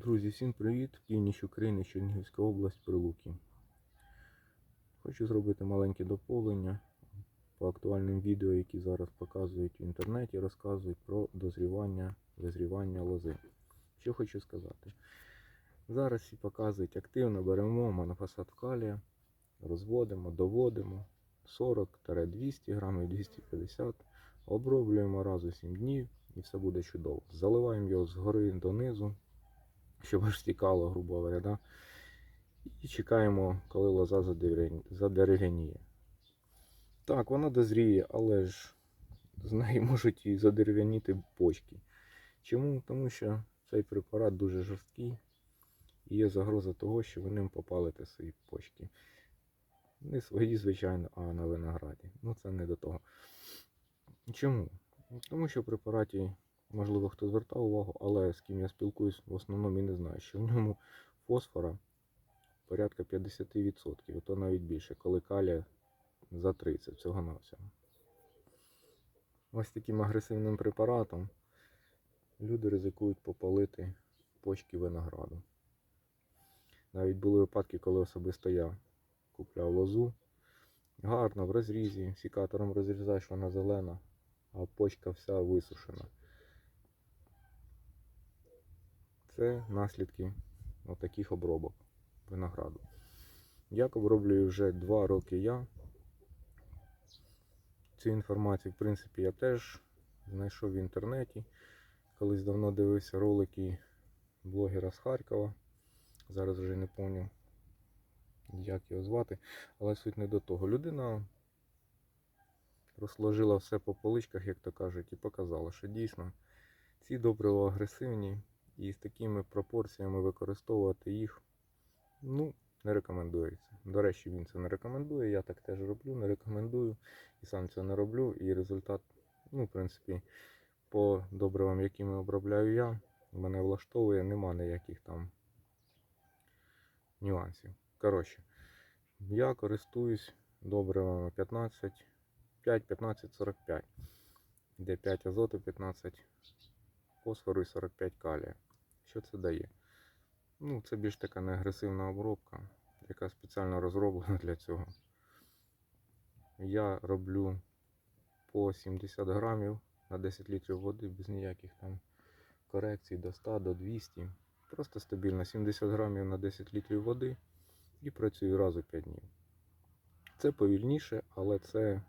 Друзі, всім привіт! Північ України, Чернігівська область, Прилуки. Хочу зробити маленьке доповнення по актуальним відео, які зараз показують в інтернеті, розказують про дозрівання, визрівання лози. Що хочу сказати. Зараз всі показують активно, беремо монофосфат калія, розводимо, доводимо 40-200 грамів, 250 оброблюємо раз у 7 днів і все буде чудово. Заливаємо його згори донизу, щоб аж стікало, грубо говоря, да? і чекаємо, коли лоза задерев'яніє. Так, вона дозріє, але ж з неї можуть і задерев'яніти почки. Чому? Тому що цей препарат дуже жорсткий і є загроза того, що ви ним попалите свої почки. Не свої, звичайно, а на винограді. Ну це не до того. Чому? Тому що в препараті, можливо, хто звертав увагу, але з ким я спілкуюсь, в основному і не знаю, що в ньому фосфора порядка 50%, і то навіть більше, коли калія за 30 всього на всього. Ось таким агресивним препаратом люди ризикують попалити почки винограду. Навіть були випадки, коли особисто я купляв лозу. Гарно в розрізі, сікатором розрізаєш, вона зелена, а почка вся висушена. Це наслідки отаких обробок винограду. Як оброблюю вже 2 роки я. Цю інформацію, в принципі, я теж знайшов в інтернеті. Колись давно дивився ролики блогера з Харкова. Зараз вже не пам'ятаю, як його звати, але суть не до того. Людина розложила все по поличках, як то кажуть, і показала, що дійсно ці добрива агресивні і з такими пропорціями використовувати їх ну, не рекомендується. До речі, він це не рекомендує, я так теж роблю, не рекомендую і сам цього не роблю. І результат, ну, в принципі, по добривам, якими обробляю я, мене влаштовує, нема ніяких там нюансів. Коротше, я користуюсь добривами 15, 5, 15, 45, де 5 азоту, 15 фосфору і 45 калія. Що це дає? Ну, це більш така неагресивна обробка, яка спеціально розроблена для цього. Я роблю по 70 грамів на 10 літрів води без ніяких там корекцій до 100, до 200. Просто стабільно 70 грамів на 10 літрів води і працюю раз у 5 днів. Це повільніше, але це,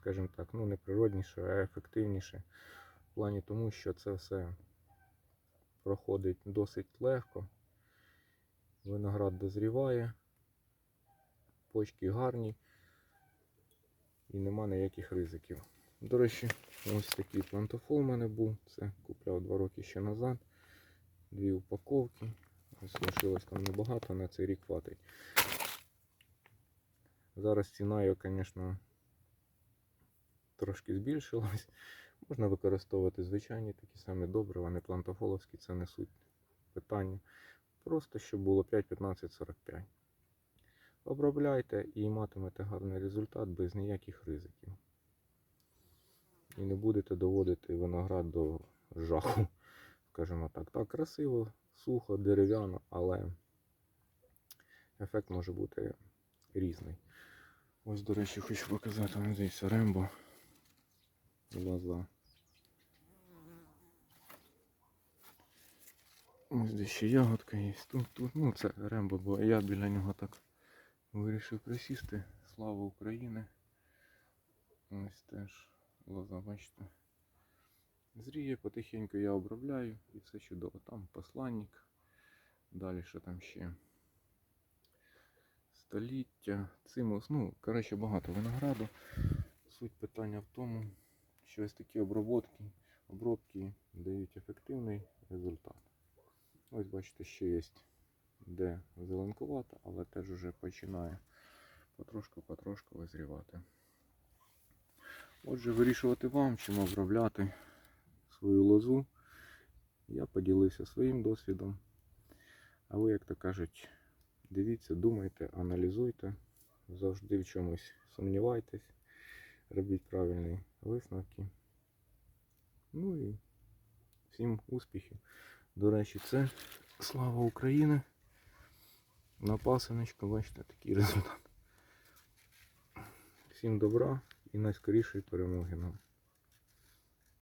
скажімо так, ну не природніше, а ефективніше. В плані тому, що це все проходить досить легко. Виноград дозріває, почки гарні і нема ніяких ризиків. До речі, ось такий плантофол у мене був. Це купляв 2 роки ще назад. Дві упаковки. Ось лишилось там небагато, на цей рік хватить. Зараз ціна його, звісно, трошки збільшилась. Можна використовувати звичайні такі самі добрива, не плантофоловські, це не суть питання. Просто щоб було 5, 15, 45. Обробляйте і матимете гарний результат без ніяких ризиків. І не будете доводити виноград до жаху, скажімо так. Так, красиво, сухо, дерев'яно, але ефект може бути різний. Ось, до речі, хочу показати вам здесь рембо. Лоза. Ось де ще ягодка є. Тут, тут, ну це рембо, бо я біля нього так вирішив присісти. Слава Україні. Ось теж лоза, бачите. Зріє, потихеньку я обробляю і все чудово. Там посланник. Далі що там ще? Століття, цимус, ну, коротше, багато винограду. Суть питання в тому, що ось такі обробки, обробки дають ефективний результат. Ось бачите, ще є де зеленкувато, але теж вже починає потрошку-потрошку визрівати. Отже, вирішувати вам, чим обробляти свою лозу. Я поділився своїм досвідом. А ви, як то кажуть, дивіться, думайте, аналізуйте, завжди в чомусь сумнівайтесь, робіть правильні висновки. Ну і всім успіхів. До речі, це Слава Україні! На пасиночку, бачите, такий результат. Всім добра і найскорішої перемоги нам.